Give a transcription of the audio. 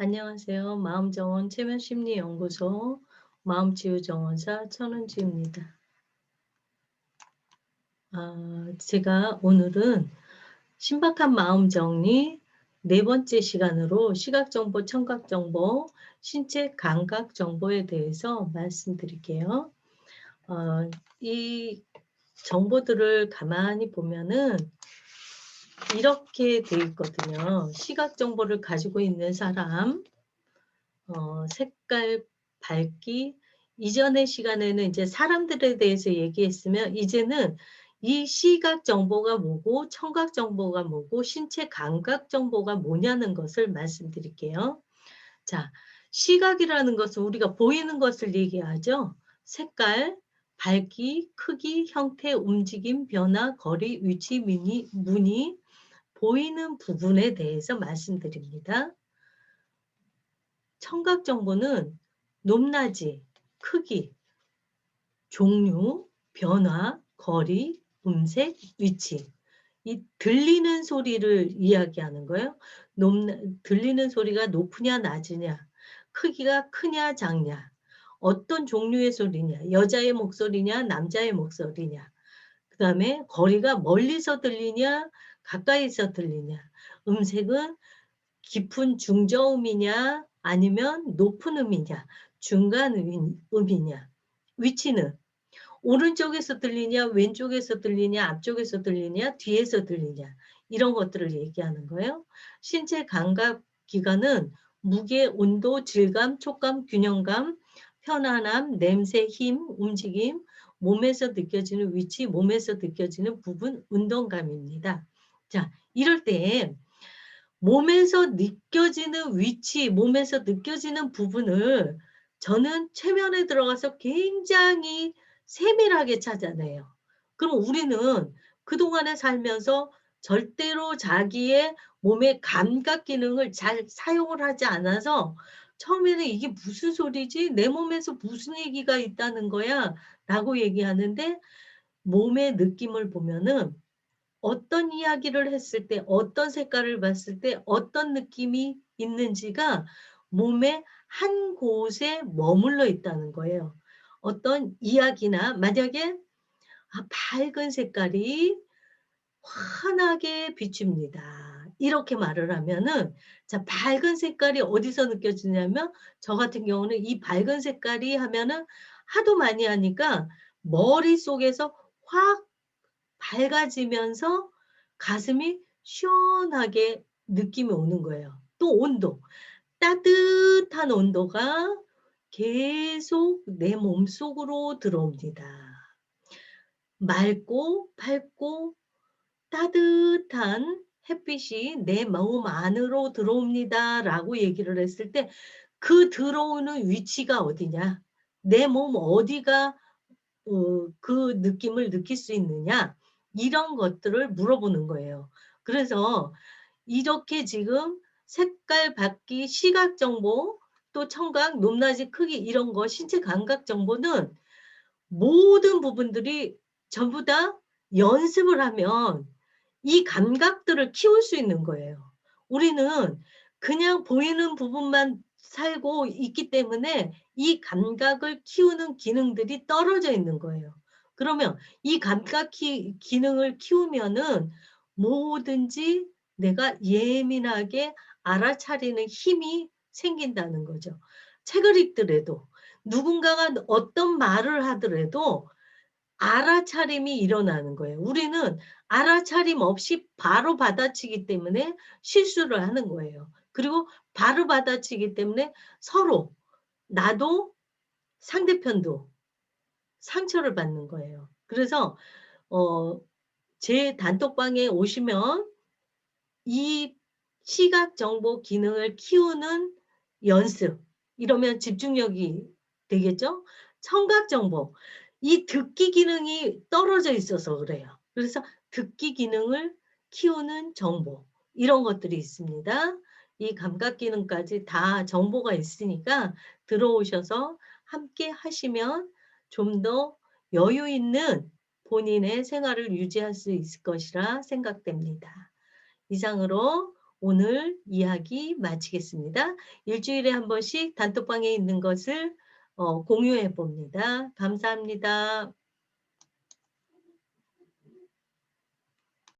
안녕하세요. 마음정원 체면심리연구소 마음치유정원사 천은지입니다. 아, 제가 오늘은 신박한 마음 정리 네 번째 시간으로 시각정보, 청각정보, 신체 감각 정보에 대해서 말씀드릴게요. 어, 이 정보들을 가만히 보면은 이렇게 돼 있거든요. 시각 정보를 가지고 있는 사람, 어, 색깔, 밝기, 이전의 시간에는 이제 사람들에 대해서 얘기했으면 이제는 이 시각 정보가 뭐고 청각 정보가 뭐고 신체 감각 정보가 뭐냐는 것을 말씀드릴게요. 자, 시각이라는 것은 우리가 보이는 것을 얘기하죠. 색깔, 밝기, 크기, 형태, 움직임, 변화, 거리, 위치, 미니, 무늬, 보이는 부분에 대해서 말씀드립니다. 청각 정보는 높낮이, 크기, 종류, 변화, 거리, 음색, 위치. 이 들리는 소리를 이야기하는 거예요. 높, 들리는 소리가 높으냐 낮으냐, 크기가 크냐 작냐, 어떤 종류의 소리냐, 여자의 목소리냐, 남자의 목소리냐, 그 다음에 거리가 멀리서 들리냐, 가까이서 들리냐, 음색은 깊은 중저음이냐, 아니면 높은 음이냐, 중간 음이냐, 위치는 오른쪽에서 들리냐, 왼쪽에서 들리냐, 앞쪽에서 들리냐, 뒤에서 들리냐, 이런 것들을 얘기하는 거예요. 신체 감각 기관은 무게, 온도, 질감, 촉감, 균형감, 편안함, 냄새, 힘, 움직임, 몸에서 느껴지는 위치, 몸에서 느껴지는 부분, 운동감입니다. 자, 이럴 때 몸에서 느껴지는 위치, 몸에서 느껴지는 부분을 저는 최면에 들어가서 굉장히 세밀하게 찾아내요. 그럼 우리는 그동안에 살면서 절대로 자기의 몸의 감각 기능을 잘 사용을 하지 않아서 처음에는 이게 무슨 소리지? 내 몸에서 무슨 얘기가 있다는 거야? 라고 얘기하는데 몸의 느낌을 보면은 어떤 이야기를 했을 때 어떤 색깔을 봤을 때 어떤 느낌이 있는지가 몸의 한 곳에 머물러 있다는 거예요. 어떤 이야기나 만약에 아, 밝은 색깔이 환하게 비춥니다. 이렇게 말을 하면은 자 밝은 색깔이 어디서 느껴지냐면 저 같은 경우는 이 밝은 색깔이 하면은 하도 많이 하니까 머릿속에서 확 밝아지면서 가슴이 시원하게 느낌이 오는 거예요. 또 온도. 따뜻한 온도가 계속 내 몸속으로 들어옵니다. 맑고 밝고 따뜻한 햇빛이 내몸 안으로 들어옵니다. 라고 얘기를 했을 때 그 들어오는 위치가 어디냐? 내 몸 어디가 어, 그 느낌을 느낄 수 있느냐? 이런 것들을 물어보는 거예요. 그래서 이렇게 지금 색깔, 밝기, 시각 정보, 또 청각, 높낮이, 크기 이런 거 신체 감각 정보는 모든 부분들이 전부 다 연습을 하면 이 감각들을 키울 수 있는 거예요. 우리는 그냥 보이는 부분만 살고 있기 때문에 이 감각을 키우는 기능들이 떨어져 있는 거예요. 그러면 이 감각 기, 기능을 키우면은 뭐든지 내가 예민하게 알아차리는 힘이 생긴다는 거죠. 책을 읽더라도 누군가가 어떤 말을 하더라도 알아차림이 일어나는 거예요. 우리는 알아차림 없이 바로 받아치기 때문에 실수를 하는 거예요. 그리고 바로 받아치기 때문에 서로 나도 상대편도 상처를 받는 거예요. 그래서 어, 제 단톡방에 오시면 이 시각 정보 기능을 키우는 연습 이러면 집중력이 되겠죠? 청각 정보 이 듣기 기능이 떨어져 있어서 그래요. 그래서 듣기 기능을 키우는 정보 이런 것들이 있습니다. 이 감각 기능까지 다 정보가 있으니까 들어오셔서 함께 하시면 좀 더 여유 있는 본인의 생활을 유지할 수 있을 것이라 생각됩니다. 이상으로 오늘 이야기 마치겠습니다. 일주일에 한 번씩 단톡방에 있는 것을 어 공유해 봅니다. 감사합니다.